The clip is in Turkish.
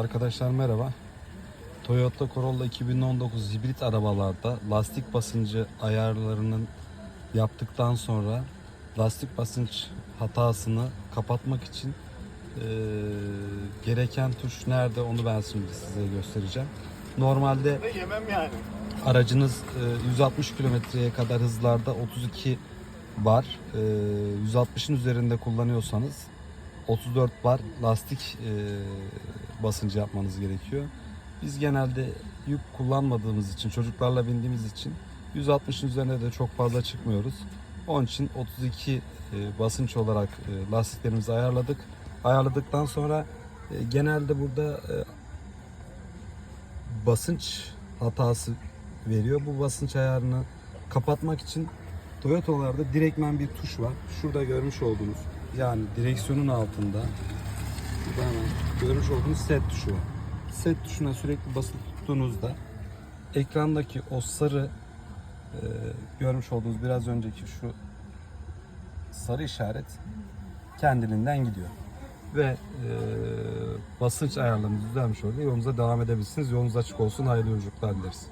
Arkadaşlar merhaba. Toyota Corolla 2019 hibrit arabalarda lastik basıncı ayarlarının yaptıktan sonra lastik basınç hatasını kapatmak için eee, gereken tuş nerede onu ben şimdi size göstereceğim. Normalde yemem yani. aracınız e, 160 kilometreye kadar hızlarda 32 bar, e, 160'ın üzerinde kullanıyorsanız 34 bar lastik e, basıncı yapmanız gerekiyor. Biz genelde yük kullanmadığımız için, çocuklarla bindiğimiz için 160'ın üzerine de çok fazla çıkmıyoruz. Onun için 32 e, basınç olarak e, lastiklerimizi ayarladık. Ayarladıktan sonra e, genelde burada basınç hatası veriyor. Bu basınç ayarını kapatmak için Toyota'larda direktmen bir tuş var. Şurada görmüş olduğunuz yani direksiyonun altında şurada hemen görmüş olduğunuz set tuşu var. Set tuşuna sürekli basılı tuttuğunuzda ekrandaki o sarı e, görmüş olduğunuz biraz önceki şu sarı işaret kendiliğinden gidiyor. Ve e, basınç ayarlarınız düzelmiş oluyor. Yolunuza devam edebilirsiniz. Yolunuz açık olsun. Hayırlı yolculuklar dileriz.